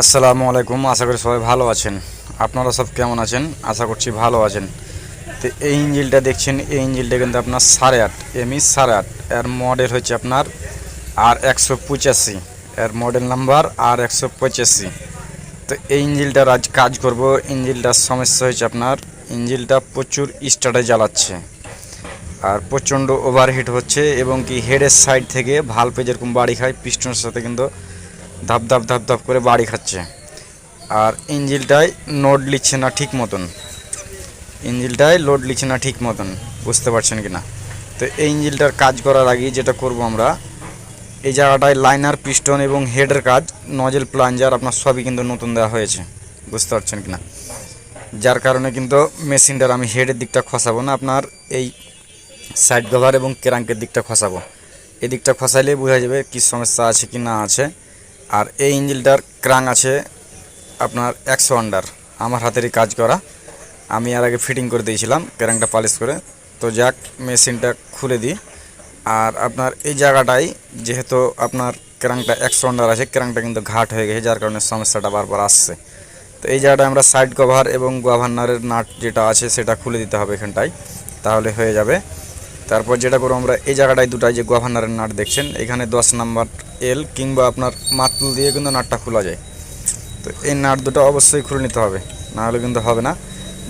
আসসালামু আলাইকুম, আশা করি সবাই ভালো আছেন। আপনারা সব কেমন আছেন? আশা করছি ভালো আছেন। তো এই ইঞ্জিলটা দেখছেন, এই ইঞ্জিলটা কিন্তু আপনার সাড়ে আট, এমই সাড়ে আট। এর মডেল হচ্ছে আপনার আর একশো পঁচাশি। এর মডেল নাম্বার আর একশো পঁচাশি। তো এই ইঞ্জিলটার আজ কাজ করব। ইঞ্জিলটার সমস্যা হয়েছে আপনার, ইঞ্জিলটা প্রচুর স্টার্টে জ্বালাচ্ছে। আর প্রচণ্ড ওভারহিট হচ্ছে এবং কি হেডের সাইড থেকে ভালো ভালপে যেরকম বাড়ি খায় পিস্টনের সাথে কিন্তু ধাপ ধাপ ধাপ ধাপ করে বাড়ি খাচ্ছে। আর ইঞ্জিলটায় নোট লিচ্ছে না ঠিক মতন। ইঞ্জিলটায় লোড লিচ্ছে না ঠিক মতন। বুঝতে পারছেন কি না তো এই ইঞ্জিলটার কাজ করার আগে যেটা করব আমরা, এই জায়গাটায় লাইনার পিস্টন এবং হেডের কাজ নজেল প্লাঞ্জার আপনার সবই কিন্তু নতুন দেওয়া হয়েছে। বুঝতে পারছেন কি না যার কারণে কিন্তু মেশিনটার আমি হেডের দিকটা খসাবো না, আপনার এই সাইড কভার এবং কেরাঙ্কের দিকটা খসাবো। এদিকটা দিকটা খসাইলে বোঝা যাবে কি সমস্যা আছে কি না আছে। আর এই ইঞ্জিলটার ক্রাং আছে আপনার একশো আন্ডার আমার হাতেরই কাজ করা। আমি আর আগে ফিটিং করে দিয়েছিলাম ক্রাংটা পালিশ করে। তো যাক, মেশিনটা খুলে দিই। আর আপনার এই জায়গাটাই, যেহেতু আপনার ক্রাংটা একশো আন্ডার আছে ক্রাংটা কিন্তু ঘাট হয়ে গেছে, যার কারণে সমস্যাটা বারবার আসছে। তো এই জায়গাটায় আমরা সাইড কভার এবং গভর্নরের নাট যেটা আছে, সেটা খুলে দিতে হবে এখানটায়, তাহলে হয়ে যাবে। তারপর যেটা করব আমরা, এই জায়গাটায় দুটাই যে গভর্নরের নাট দেখছেন, এখানে দশ নাম্বার এল কিংবা আপনার মাতুল দিয়ে কিন্তু নাটটা খোলা যায়। তো এই নাট দুটো অবশ্যই খুলে নিতে হবে না হলে কিন্তু হবে না।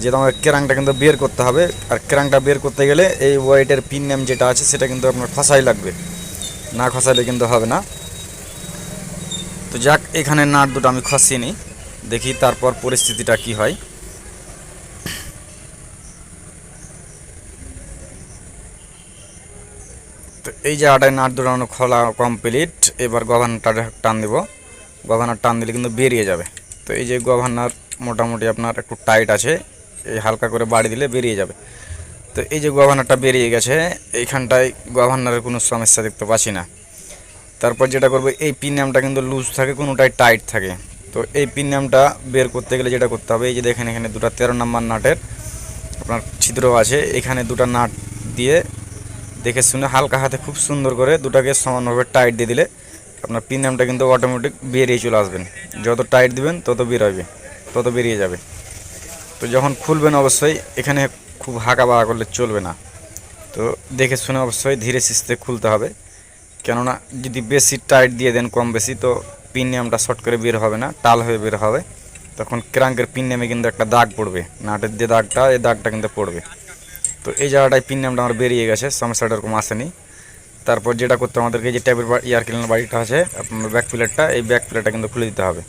যেহেতু আমাকে ক্রাংটা কিন্তু বের করতে হবে, আর ক্রাংটা বের করতে গেলে এই ওয়াইটের পিন নেম যেটা আছে, সেটা কিন্তু আপনার খসাই লাগবে। না খসাইলে কিন্তু হবে না। তো যাক, এখানে নাট দুটো আমি খসিয়ে নিই, দেখি তারপর পরিস্থিতিটা কি হয়। তো যে জায়গাটায় নাট দুটানো খোলা কমপ্লিট এবার গভর্নরটা টান দেবো। গভর্নর টান দিলে কিন্তু বেরিয়ে যাবে। তো এই যে গভর্নর মোটামুটি আপনার একটু টাইট আছে, এই হালকা করে বাড়ি দিলে বেরিয়ে যাবে। তো এই যে গভর্নরটা বেরিয়ে গেছে, এইখানটায় গভর্নরের কোনো সমস্যা দেখতে পাচ্ছি না। তারপর যেটা করব, এই পিন নামটা কিন্তু লুজ থাকে, কোনোটাই টাইট থাকে। তো এই পিন নামটা বের করতে গেলে যেটা করতে হবে, এই যে দেখেন এখানে দুটো তেরো নাম্বার নাটের আপনার ছিদ্র আছে। এখানে দুটো নাট দিয়ে দেখে শুনে হালকা হাতে খুব সুন্দর করে দুটাকে সমানভাবে টাইট দিয়ে দিলে আপনার পিন নামটা কিন্তু অটোমেটিক বেরিয়ে চলে আসবেন যত টাইট দিবেন তত বেরোবে, তত বেরিয়ে যাবে। তো যখন খুলবেন অবশ্যই এখানে খুব হাঁকা বাঁকা করলে চলবে না। তো দেখে শুনে অবশ্যই ধীরে সিস্তে খুলতে হবে। কেননা যদি বেশি টাইট দিয়ে দেন কম বেশি তো পিন নামটা শর্ট করে বের হবে না, টাল হয়ে বের হবে। তখন ক্রাঙ্কের পিন নামে কিন্তু একটা দাগ পড়বে। নাটের যে দাগটা, এই দাগটা কিন্তু পড়বে। তো এই জায়গাটায় পিন নামটা আমার বেরিয়ে গেছে, সমস্যাটা এরকম আসেনি। তারপর যেটা করতে আমাদেরকে যে ট্যাবের এয়ার ক্লিনার বাড়িটা আছে, আপনার ব্যাক প্লেটটা এই ব্যাক প্লেটটা কিন্তু খুলে দিতে হবে।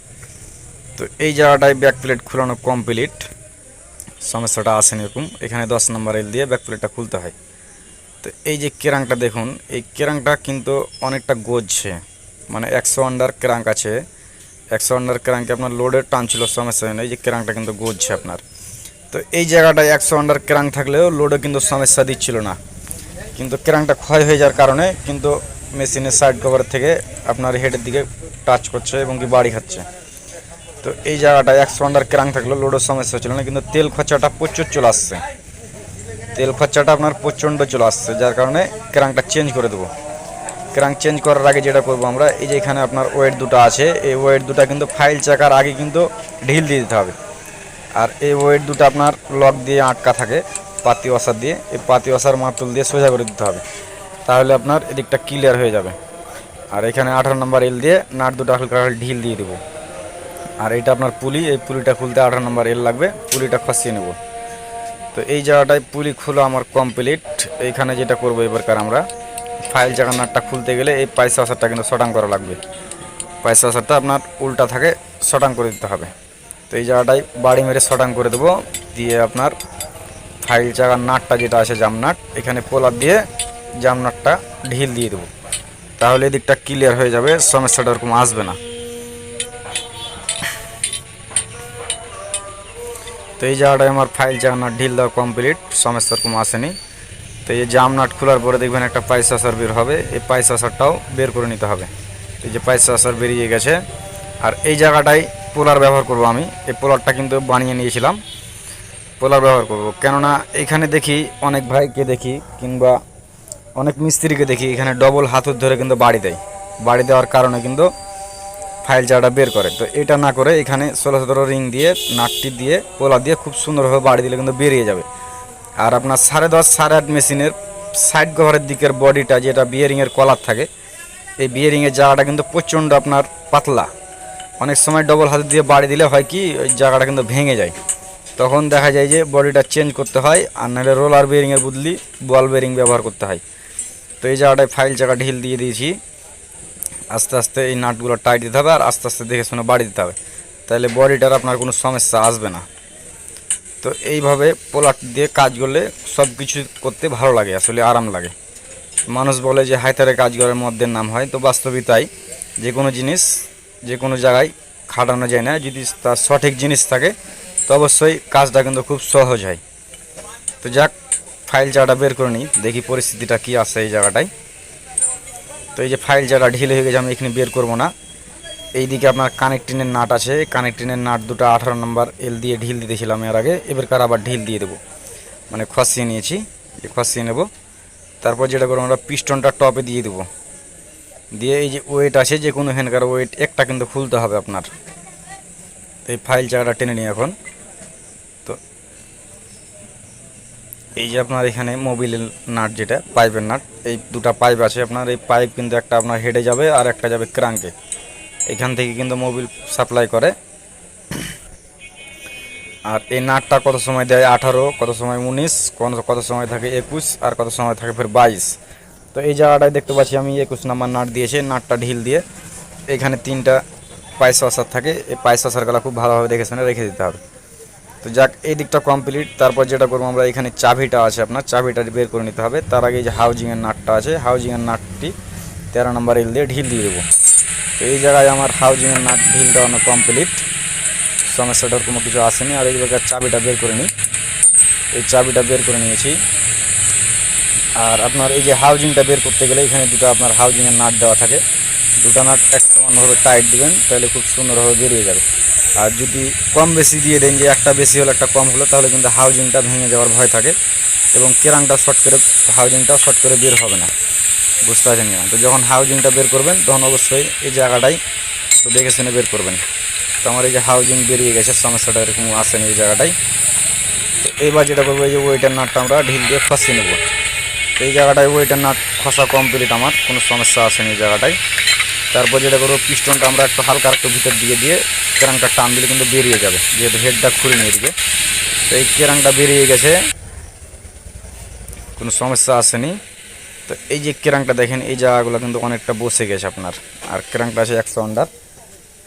তো এই জায়গাটায় ব্যাক প্লেট খোলানো কমপ্লিট সমস্যাটা আসেনি এরকম। এখানে দশ নম্বর এল দিয়ে ব্যাক প্লেটটা খুলতে হয়। তো এই যে কেরাংটা দেখুন, এই কেরাংটা কিন্তু অনেকটা গজছে। মানে একশো আন্ডার ক্রাঙ্ক আছে। একশো আন্ডার ক্রাঙ্কে আপনার লোডের টান ছিল, সমস্যা না এই যে ক্রাঙ্কটা কিন্তু গজছে আপনার। তো এই জায়গাটায় একশো আন্ডার ক্রাঙ্ক থাকলেও লোডে কিন্তু সমস্যা দিচ্ছিল না। কিন্তু ক্রাঙ্কটা ক্ষয় হয়ে যাওয়ার কারণে কিন্তু মেশিনের সাইড কভার থেকে আপনার হেডের দিকে টাচ করছে এবং কি বাড়ি খাচ্ছে। তো এই জায়গাটা একশো আন্ডার ক্রাঙ্ক থাকলেও লোডের সমস্যা ছিল না, কিন্তু তেল খরচাটা প্রচুর চলে আসছে। তেল খরচাটা আপনার প্রচণ্ড চলে আসছে, যার কারণে ক্রাঙ্কটা চেঞ্জ করে দেবো। ক্রাঙ্ক চেঞ্জ করার আগে যেটা করব আমরা, এই যে এখানে আপনার ওয়েট দুটো আছে, এই ওয়েট দুটা কিন্তু ফাইল চাকার আগে কিন্তু ঢিল দিয়ে দিতে হবে। আর এই ওয়েট দুটো আপনার লক দিয়ে আটকা থাকে, পাতি ওয়াসার দিয়ে। এই পাতি ওয়াসার মাতুল দিয়ে সোজা করে দিতে হবে। তাহলে আপনার এদিকটা ক্লিয়ার হয়ে যাবে। আর এখানে আঠারো নম্বর এল দিয়ে নাট দুটো ঢিল দিয়ে দেবো। আর এটা আপনার পুলি, এই পুলিটা খুলতে আঠারো নম্বর এল লাগবে, পুলিটা খসিয়ে নেব। তো এই জায়গাটায় পুলি খোলা আমার কমপ্লিট এইখানে যেটা করব এবারকার আমরা ফাইল জায়গা নাটটা খুলতে গেলে এই পাইসা আসারটা কিন্তু শটাং করা লাগবে। পাইসা আসারটা আপনার উল্টা থাকে শটাং করে দিতে হবে। তো এই জায়গাটায় বাড়ি মেরে শটাং করে দেবো। দিয়ে আপনার ফাইল জায়গার নাটটা যেটা আছে জামনাট, এখানে পোলার দিয়ে জামনাটটা ঢিল দিয়ে দেবো। তাহলে এদিকটা ক্লিয়ার হয়ে যাবে, সমস্যাটা ওরকম আসবে না। তো এই জায়গাটায় আমার ফাইল জানার ঢিল দেওয়া কমপ্লিট সমস্যা ওরকম আসেনি। তো এই জামনাট খোলার পরে দেখবেন একটা পাইস বের হবে, এই পাইস আসারটাও বের করে নিতে হবে। এই যে পাইস বেরিয়ে গেছে, আর এই জায়গাটায় পোলার ব্যবহার করব আমি। এই পোলারটা কিন্তু বানিয়ে নিয়েছিলাম। পোলার ব্যবহার করব। কেননা এখানে দেখি অনেক ভাইকে দেখি কিংবা অনেক মিস্ত্রিকে দেখি, এখানে ডবল হাতুর ধরে কিন্তু বাড়ি দেয়। বাড়ি দেওয়ার কারণে কিন্তু ফাইল চাটা বের করে। তো এটা না করে এখানে ষোলো সতেরো রিং দিয়ে নাটটি দিয়ে, পোলা দিয়ে খুব সুন্দরভাবে বাড়ি দিলে কিন্তু বেরিয়ে যাবে। আর আপনার সাড়ে দশ, সাড়ে আট মেশিনের সাইড কভারের দিকের বডিটা যেটা বিয়ারিংয়ের কলার থাকে, এই বিয়ারিংয়ের জায়গাটা কিন্তু প্রচণ্ড আপনার পাতলা। অনেক সময় ডবল হাতে দিয়ে বাড়ি দিলে হয় কি, ওই জায়গাটা কিন্তু ভেঙে যায়। তখন দেখা যায় যে বডিটা চেঞ্জ করতে হয়, আর নাহলে রোলার বেয়ারিংয়ের বদলি বল বেয়ারিং ব্যবহার করতে হয়। তো এই জায়গাটায় ফাইল চাকা ঢিল দিয়ে দিয়েছি। আস্তে আস্তে এই নাটগুলো টাইট দিতে হবে, আর আস্তে আস্তে দেখে শুনে বাড়ি দিতে হবে। তাহলে বডিটার আপনার কোনো সমস্যা আসবে না। তো এইভাবে পোলাট দিয়ে কাজ করলে সব কিছু করতে ভালো লাগে, আসলে আরাম লাগে। মানুষ বলে যে হাইতারে কাজ করার মধ্যে নাম হয়, তো বাস্তবিক তাই। যে কোনো জিনিস যে কোনো জায়গায় খাটানো যায় না। যদি তার সঠিক জিনিস থাকে, তো অবশ্যই কাজটা কিন্তু খুব সহজ হয়। তো যাক, ফাইল চাটা বের করে নিই, দেখি পরিস্থিতিটা কী আছে এই জায়গাটায়। তো এই যে ফাইল চাটা ঢিল হয়ে গেছে, আমি এখানে বের করব না। এইদিকে আপনার কানেক্টিনের নাট আছে, কানেক্টিনের নাট দুটো আঠারো নম্বর এল দিয়ে ঢিল দিতেছিলাম এর আগে এবারকার আবার ঢিল দিয়ে দেবো। মানে খসিয়ে নিয়েছি খসিয়ে নেব। তারপর যেটা করব, আমরা পিস্টনটা টপে দিয়ে দেবো। দিয়ে এই যে ওয়েট আছে যে কোনো হ্যান্ডকার ওয়েট একটা কিন্তু খুলতে হবে আপনার। এই ফাইল চাকাটা টেনে নিই এখন। তো এই যে আপনার এখানে মোবিলের নাট যেটা পাইপের নাট এই দুটো পাইপ আছে আপনার। এই পাইপ কিন্তু একটা আপনার হেডে যাবে আর একটা যাবে ক্রাঙ্কে এখান থেকে কিন্তু মোবিল সাপ্লাই করে। আর এই নাটটা কত সময় দেয়? আঠারো, কত সময় উনিশ, কত সময় থাকে একুশ, আর কত সময় থাকে ফের বাইশ। তো এই জায়গাটায় দেখতে পাচ্ছি আমি একুশ নাম্বার নাট দিয়েছে, নাটটা ঢিল দিয়ে। এখানে তিনটা পাইস ওয়াসার থাকে, এই পাইস ওয়াসারগুলো খুব ভালোভাবে দেখে শুনে রেখে দিতে হবে। তো যাক, এই দিকটা কমপ্লিট তারপর যেটা করব আমরা, এখানে চাবিটা আছে আপনার, চাবিটা বের করে নিতে হবে। তার আগে যে হাউজিংয়ের নাটটা আছে হাউজিংয়ের নাটটি তেরো নম্বর এল দিয়ে ঢিল দিয়ে দেবো। তো এই জায়গায় আমার হাউজিংয়ের নাট ঢিল দেওয়ানো কমপ্লিট সমস্যাটার কোনো কিছু আসেনি। আর এই জায়গায় চাবিটা বের করে নিই। এই চাবিটা বের করে নিয়েছি। আর আপনার এই যে হাউজিংটা বের করতে গেলে এখানে দুটো আপনার হাউজিংয়ের নাট দেওয়া থাকে। দুটো নাট এক সমানভাবে টাইট দিবেন, তাহলে খুব সুন্দরভাবে বেরিয়ে যাবে। আর যদি কম বেশি দিয়ে দেন, যে একটা বেশি হলো একটা কম হলো, তাহলে কিন্তু হাউজিংটা ভেঙে যাওয়ার ভয় থাকে এবং কেরাংটা শর্ট করে হাউজিংটাও শর্ট করে বের হবে না। বুঝতে পারছেন কিনা? তো যখন হাউজিংটা বের করবেন, তখন অবশ্যই এই জায়গাটাই দেখে শুনে বের করবেন। তো আমার এই যে হাউজিং বেরিয়ে গেছে, সমস্যাটা এরকম আসেনি এই জায়গাটায় তো এইবার যেটা করব, এই যে ওয়েটার নাটটা আমরা ঢিল দিয়ে ফসিয়ে নেব। এই জায়গাটায় ওয়েটার নাট খসা কমপ্লিট আমার, কোনো সমস্যা আসেনি এই জায়গাটায়। তারপর যেটা করব পিস্টনটা আমরা একটু হালকা একটু ভিতর দিয়ে দিয়ে কেরাংটা টান দিলে কিন্তু বেরিয়ে যাবে, যেহেতু হেডটা খুলে নিয়ে দিকে তো এই কেরাংটা বেরিয়ে গেছে, কোনো সমস্যা আসেনি তো এই যে কেরাংটা দেখেন, এই জায়গাগুলো কিন্তু অনেকটা বসে গেছে আপনার। আর কেরাংটা আছে একশো আন্ডার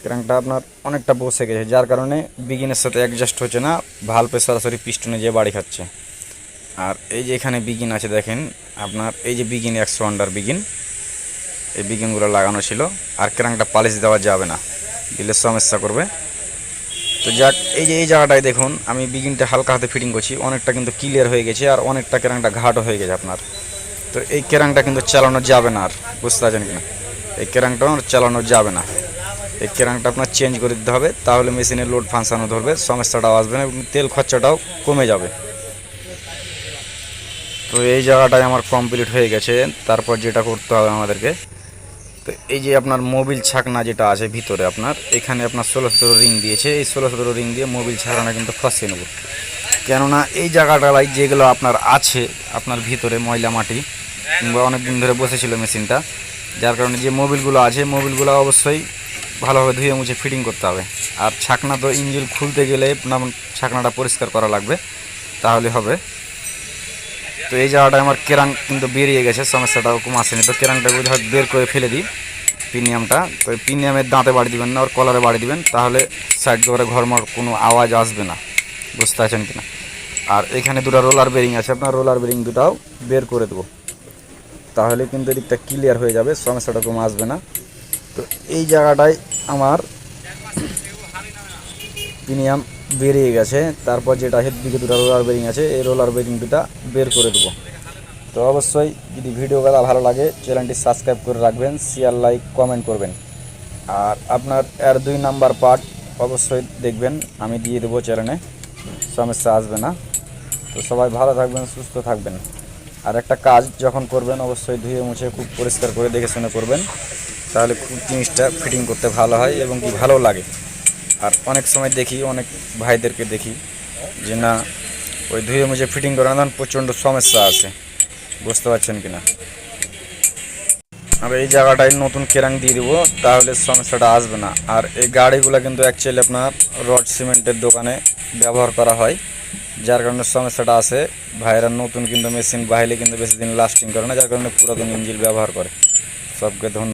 কেরাংটা আপনার অনেকটা বসে গেছে, যার কারণে বিগিনের সাথে অ্যাডজাস্ট হচ্ছে না ভালপে সরাসরি পিস্টনে যেয়ে বাড়ি খাচ্ছে। আর এই যে এখানে বিগিন আছে দেখেন, আপনার এই যে বিগিন একশো আন্ডার বিগিন এই বিগিনগুলো লাগানো ছিল। আর কেরাংটা পালিশ দেওয়া যাবে না, দিলে সমস্যা করবে। তো যাক, এই যে এই জায়গাটায় দেখুন, আমি বিগিনটা হালকা হাতে ফিটিং করছি, অনেকটা কিন্তু ক্লিয়ার হয়ে গেছে আর অনেকটা কেরাংটা ঘাটও হয়ে গেছে আপনার। তো এই কেরাংটা কিন্তু চালানো যাবে না আর, বুঝতে পারছেন কিনা? এই আর চালানো যাবে না। এই কেরাংটা আপনার চেঞ্জ করে দিতে হবে, তাহলে মেশিনের লোড ফাংশনও ধরবে, সমস্যাটাও আসবে না এবং তেল খরচাটাও কমে যাবে। তো এই জায়গাটায় আমার কমপ্লিট হয়ে গেছে। তারপর যেটা করতে হবে আমাদেরকে, তো এই যে আপনার মোবিল ছাকনা যেটা আছে ভিতরে আপনার, এখানে আপনার ষোলো সতেরো রিং দিয়েছে। এই ষোলো সতেরো রিং দিয়ে মোবিল ছাকনা কিন্তু ফসিয়ে নেব। কেননা এই জায়গাটায় যেগুলো আপনার আছে, আপনার ভিতরে ময়লা মাটি, কিংবা অনেক দিন ধরে বসেছিল মেশিনটা, যার কারণে যে মোবিলগুলো আছে, মোবিলগুলো অবশ্যই ভালোভাবে ধুয়ে মুছে ফিটিং করতে হবে। আর ছাকনা তো ইঞ্জিন খুলতে গেলে আপনার ছাকনাটা পরিষ্কার করা লাগবে, তাহলে হবে। তো এই জায়গাটায় আমার কেরাং কিন্তু বেরিয়ে গেছে সমস্যাটা ওরকম আসেনি তো কেরাংটা বের করে ফেলে দিই প্রিমিয়ামটা তো প্রিমিয়ামের দাঁতে বাড়ি দিবেন না, ওর কলারে বাড়ি দিবেন, তাহলে সাইড করে ঘরমর কোনো আওয়াজ আসবে না। বুঝতে পারছেন কিনা? আর এখানে দুটো রোলার বেরিং আছে, আপনার রোলার বেরিং দুটাও বের করে দেবো। তাহলে কিন্তু এদিকটা ক্লিয়ার হয়ে যাবে, সমস্যাটা কোনো আসবে না। তো এই জায়গাটায় আমার প্রিমিয়াম বেরিয়ে গেছে। তারপর যেটা হেড দিকে দুটো রোলার বেরিং আছে, এই রোলার বেরিং দুটা বের করে দেবো। তো অবশ্যই যদি ভিডিও ভিডিওগুলো ভালো লাগে চ্যানেলটি সাবস্ক্রাইব করে রাখবেন শেয়ার লাইক কমেন্ট করবেন। আর আপনার এর দুই নাম্বার পার্ট অবশ্যই দেখবেন, আমি দিয়ে দেবো চ্যানেলে সমস্যা আসবে না। তো সবাই ভালো থাকবেন, সুস্থ থাকবেন। আর একটা কাজ যখন করবেন, অবশ্যই ধুয়ে মুছে খুব পরিষ্কার করে দেখে শুনে করবেন। তাহলে খুব জিনিসটা ফিটিং করতে ভালো হয় এবং কি ভালো লাগে। আর অনেক সময় দেখি, অনেক ভাইদেরকে দেখি যে না, ওই ধুয়ে মুছে ফিটিং করানো তখন প্রচণ্ড সমস্যা আছে। বুঝতে পারছেন কি না আর এই জায়গাটায় নতুন কেরাং দিয়ে দিব, তাহলে সমস্যাটা আসবে না। আর এই গাড়িগুলো কিন্তু অ্যাকচুয়ালি আপনার রড সিমেন্টের দোকানে ব্যবহার করা হয়, যার কারণে সমস্যাটা আছে। ভাইরা নতুন কিন্তু মেশিন বাইলে কিন্তু বেশি দিন লাস্টিং করে না, যার কারণে পুরাতন ইঞ্জিন ব্যবহার করে। সবকে ধন্য